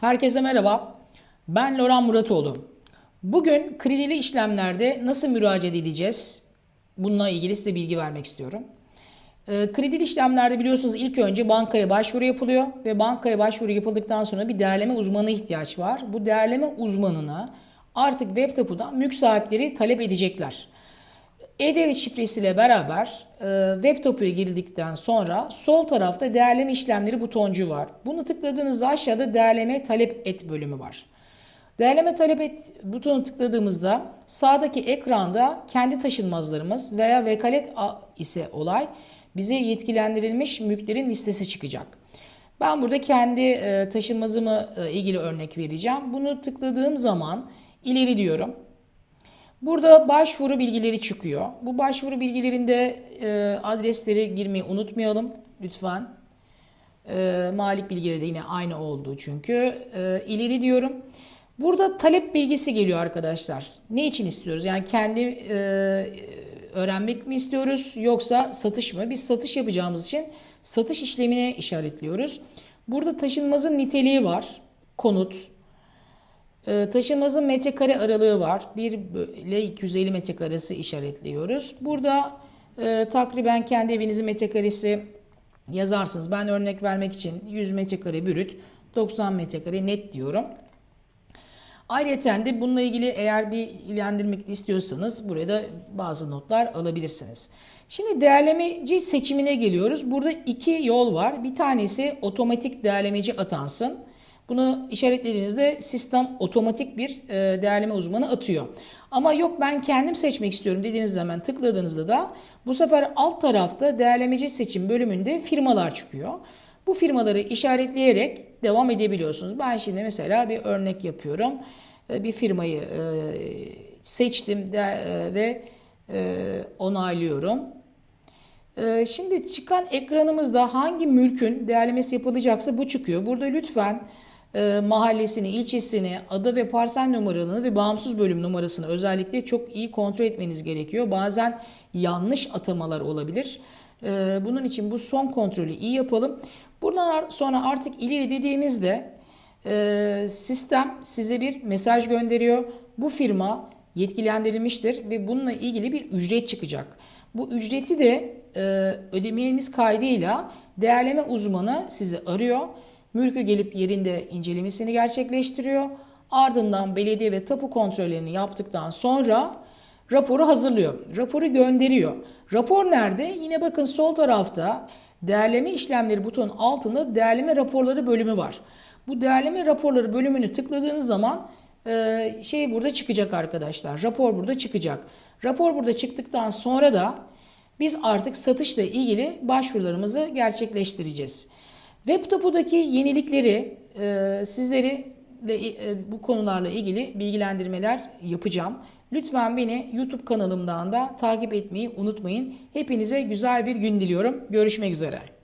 Herkese merhaba. Ben Loran Muratoğlu. Bugün kredili işlemlerde nasıl müracaat edeceğiz? Bununla ilgili size bilgi vermek istiyorum. Ee, kredili işlemlerde biliyorsunuz ilk önce bankaya başvuru yapılıyor ve bankaya başvuru yapıldıktan sonra bir değerleme uzmanı ihtiyaç var. Bu değerleme uzmanına artık web tapudan mülk sahipleri talep edecekler. E-Devlet şifresiyle beraber e, web tapuya girdikten sonra sol tarafta değerleme işlemleri butoncu var. Bunu tıkladığınızda aşağıda değerleme talep et bölümü var. Değerleme talep et butonu tıkladığımızda sağdaki ekranda kendi taşınmazlarımız veya vekalet ise olay bize yetkilendirilmiş mülklerin listesi çıkacak. Ben burada kendi e, taşınmazımı e, ilgili örnek vereceğim. Bunu tıkladığım zaman ileri diyorum. Burada başvuru bilgileri çıkıyor. Bu başvuru bilgilerinde e, adresleri girmeyi unutmayalım lütfen. E, malik bilgileri de yine aynı olduğu çünkü. E, ileri diyorum. Burada talep bilgisi geliyor arkadaşlar. Ne için istiyoruz? Yani kendi e, öğrenmek mi istiyoruz yoksa satış mı? Biz satış yapacağımız için satış işlemine işaretliyoruz. Burada taşınmazın niteliği var. Konut, ee, Taşınmazın metrekare aralığı var. 1 ile 250 metrekaresi işaretliyoruz. Burada e, takriben kendi evinizin metrekaresi yazarsınız. Ben örnek vermek için 100 metrekare bürüt, 90 metrekare net diyorum. Ayrıca de bununla ilgili eğer bir ilgilendirmek istiyorsanız buraya da bazı notlar alabilirsiniz. Şimdi değerlemeci seçimine geliyoruz. Burada iki yol var. Bir tanesi otomatik değerlemeci atansın. Bunu işaretlediğinizde sistem otomatik bir e, değerleme uzmanı atıyor. Ama yok ben kendim seçmek istiyorum dediğinizde hemen tıkladığınızda da bu sefer alt tarafta değerlemeci seçim bölümünde firmalar çıkıyor. Bu firmaları işaretleyerek devam edebiliyorsunuz. Ben şimdi mesela bir örnek yapıyorum. E, Bir firmayı e, seçtim e, ve onaylıyorum. Şimdi çıkan ekranımızda hangi mülkün değerlemesi yapılacaksa bu çıkıyor. Burada lütfen e, mahallesini, ilçesini, adı ve parsel numaralarını ve bağımsız bölüm numarasını özellikle çok iyi kontrol etmeniz gerekiyor. Bazen yanlış atamalar olabilir. E, Bunun için bu son kontrolü iyi yapalım. Buradan sonra artık ileri dediğimizde e, sistem size bir mesaj gönderiyor. Bu firma yetkilendirilmiştir ve bununla ilgili bir ücret çıkacak. Bu ücreti de e, ödemeniz kaydıyla değerleme uzmanı sizi arıyor. Mülkü gelip yerinde incelemesini gerçekleştiriyor. Ardından belediye ve tapu kontrollerini yaptıktan sonra raporu hazırlıyor. Raporu gönderiyor. Rapor nerede? Yine bakın sol tarafta değerleme işlemleri butonun altında değerleme raporları bölümü var. Bu değerleme raporları bölümünü tıkladığınız zaman e, şey burada çıkacak arkadaşlar. Rapor burada çıkacak. Rapor burada çıktıktan sonra da biz artık satışla ilgili başvurularımızı gerçekleştireceğiz. Web tapudaki yenilikleri e, sizleri ve e, bu konularla ilgili bilgilendirmeler yapacağım. Lütfen beni YouTube kanalımdan da takip etmeyi unutmayın. Hepinize güzel bir gün diliyorum. Görüşmek üzere.